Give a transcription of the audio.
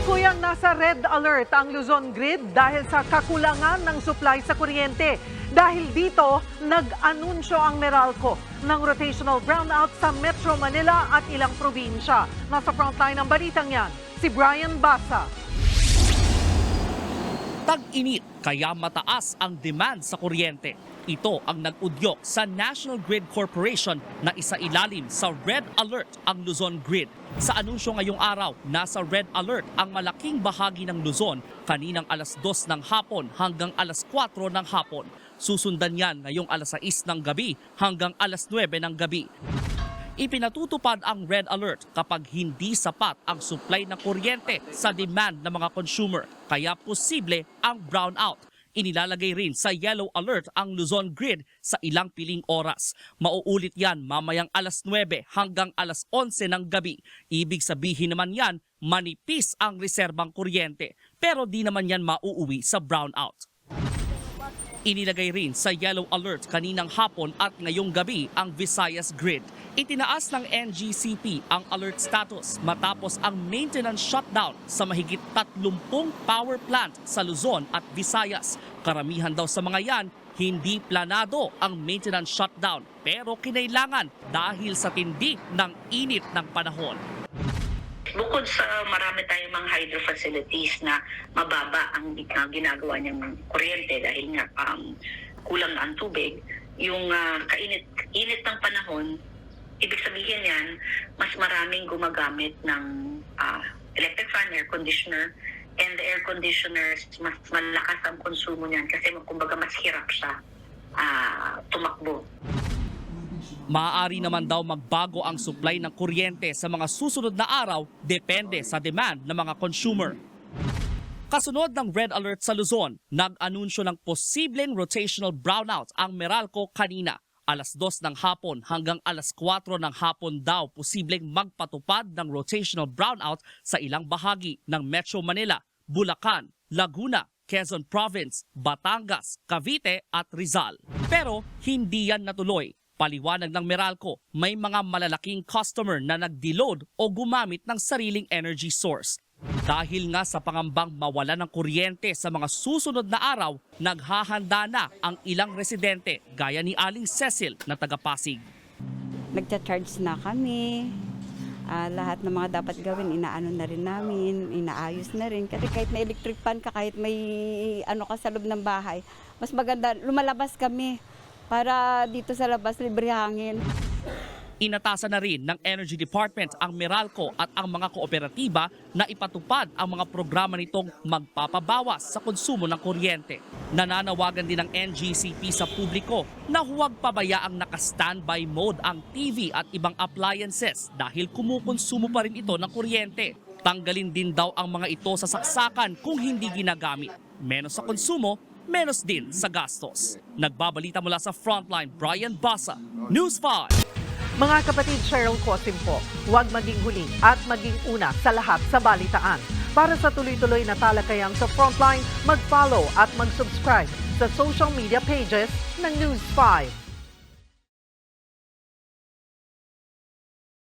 Kasalukuyang nasa red alert ang Luzon Grid dahil sa kakulangan ng supply sa kuryente. Dahil dito, nag-anunsyo ang Meralco ng rotational brownout sa Metro Manila at ilang probinsya. Nasa frontline ng balitang yan, si Brian Basa. Tag-init kaya mataas ang demand sa kuryente. Ito ang nag-udyok sa National Grid Corporation na isa ilalim sa Red Alert ang Luzon Grid. Sa anunsyo ngayong araw, nasa Red Alert ang malaking bahagi ng Luzon kaninang alas 2 ng hapon hanggang alas 4 ng hapon. Susundan yan ngayong alas 6 ng gabi hanggang alas 9 ng gabi. Ipinatutupad ang red alert kapag hindi sapat ang supply ng kuryente sa demand ng mga consumer, kaya posible ang brownout. Inilalagay rin sa yellow alert ang Luzon Grid sa ilang piling oras. Mauulit yan mamayang alas 9 hanggang alas 11 ng gabi. Ibig sabihin naman yan, manipis ang reserbang kuryente. Pero di naman yan mauuwi sa brownout. Inilagay rin sa yellow alert kaninang hapon at ngayong gabi ang Visayas Grid. Itinaas ng NGCP ang alert status matapos ang maintenance shutdown sa mahigit 30 power plant sa Luzon at Visayas. Karamihan daw sa mga yan, hindi planado ang maintenance shutdown pero kinailangan dahil sa tindi ng init ng panahon. Bukod sa marami tayong mga hydro facilities na mababa ang uh, ginagawa niyang kuryente dahil nga um, kulang ang tubig, yung uh, kainit init ng panahon, ibig sabihin yan, mas maraming gumagamit ng uh, electric fan, air conditioner, and the air conditioners, mas malakas ang konsumo niyan kasi kumbaga mas hirap siya uh, tumakbo. Maaari naman daw magbago ang supply ng kuryente sa mga susunod na araw depende sa demand ng mga consumer. Kasunod ng red alert sa Luzon, nag-anunsyo ng posibleng rotational brownout ang Meralco kanina. Alas 2 ng hapon hanggang alas 4 ng hapon daw posibleng magpatupad ng rotational brownout sa ilang bahagi ng Metro Manila, Bulacan, Laguna, Quezon Province, Batangas, Cavite at Rizal. Pero hindi yan natuloy Paliwanag ng Meralco, may mga malalaking customer na nag-deload o gumamit ng sariling energy source. Dahil nga sa pangambang mawala ng kuryente sa mga susunod na araw, naghahanda na ang ilang residente gaya ni Aling Cecil na taga Pasig. Nagcha-charge na kami. Ah, lahat ng mga dapat gawin, inaano na rin namin, inaayos na rin. Kasi kahit may electric fan ka, kahit may ano ka sa loob ng bahay, mas maganda, lumalabas kami para dito sa labas libre hangin. Inatasan na rin ng Energy Department ang Meralco at ang mga kooperatiba na ipatupad ang mga programa nitong magpapabawas sa konsumo ng kuryente. Nananawagan din ng NGCP sa publiko na huwag pabayaang naka-standby mode ang TV at ibang appliances dahil kumukonsumo pa rin ito ng kuryente. Tanggalin din daw ang mga ito sa saksakan kung hindi ginagamit. Menos sa konsumo, menos din sa gastos. Nagbabalita mula sa Frontline, Brian Basa, News 5. Mga kapatid Cheryl Cosim po, huwag maging huli at maging una sa lahat sa balitaan. Para sa tuloy-tuloy na talakayang sa Frontline, mag-follow at mag-subscribe sa social media pages ng News 5.